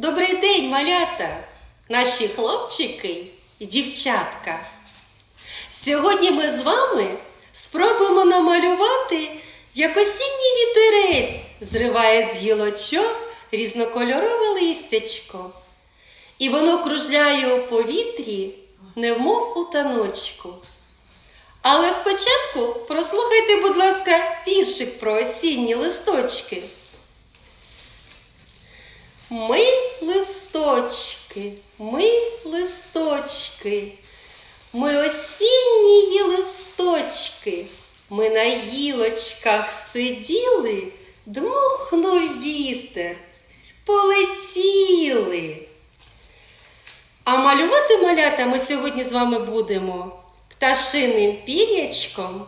Добрий день, малята, наші хлопчики і дівчатка. Сьогодні ми з вами спробуємо намалювати, як осінній вітерець зриває з гілочок різнокольорове листячко. І воно кружляє у повітрі, немов у таночку. Але спочатку прослухайте, будь ласка, віршик про осінні листочки. Ми листочки, ми листочки, ми осінні листочки, ми на гілочках сиділи, дмухнув вітер, полетіли. А малювати малята ми сьогодні з вами будемо пташиним пір'ячком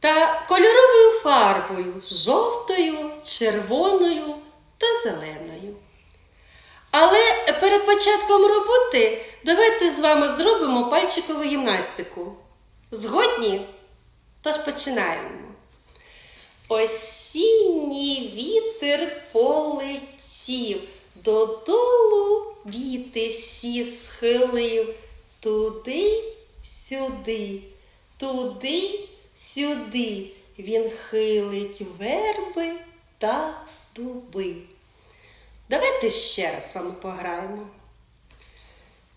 та кольоровою фарбою жовтою, червоною та зеленою. Але перед початком роботи давайте з вами зробимо пальчикову гімнастику. Згодні? Тож починаємо. Осінній вітер полетів, додолу віти всі схилив, туди, сюди, туди, сюди. Він хилить верби та дуби. Давайте ще раз з вами пограємо.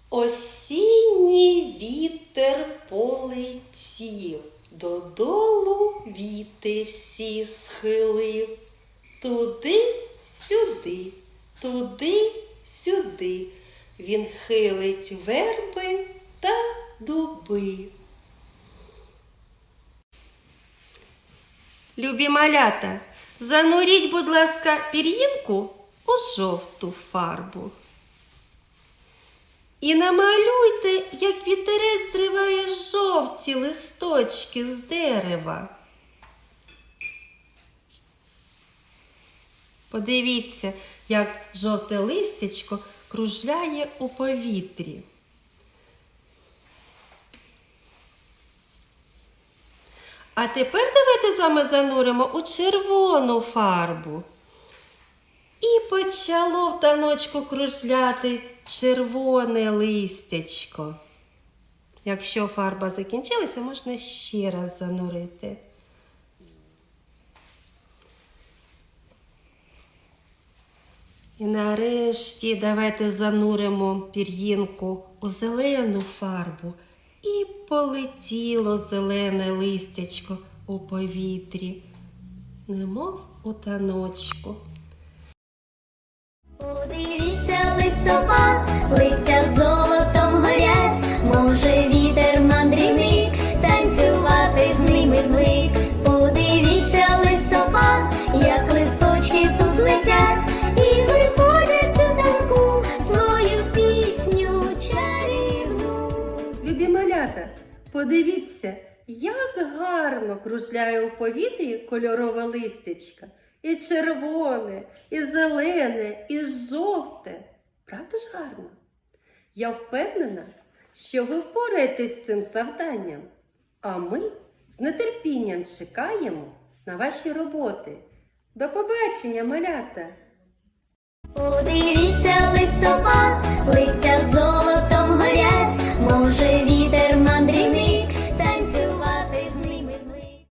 Осінній вітер полетів, додолу віти всі схилив, туди, сюди, туди, сюди. Він хилить верби та дуби. Любі малята, зануріть, будь ласка, пір'їнку у жовту фарбу. І намалюйте, як вітерець зриває жовті листочки з дерева. Подивіться, як жовте листячко кружляє у повітрі. А тепер давайте з вами зануримо у червону фарбу. І почало в таночку кружляти червоне листячко. Якщо фарба закінчилася, можна ще раз занурити. І нарешті давайте зануримо пір'їнку у зелену фарбу. І полетіло зелене листячко у повітрі, немов у таночку. Подивіться листопад, малята, подивіться, як гарно кружляє у повітрі кольорове листячка. І червоне, і зелене, і жовте. Правда ж гарно? Я впевнена, що ви впораєтесь з цим завданням. А ми з нетерпінням чекаємо на ваші роботи. До побачення, малята! Подивіться листопад,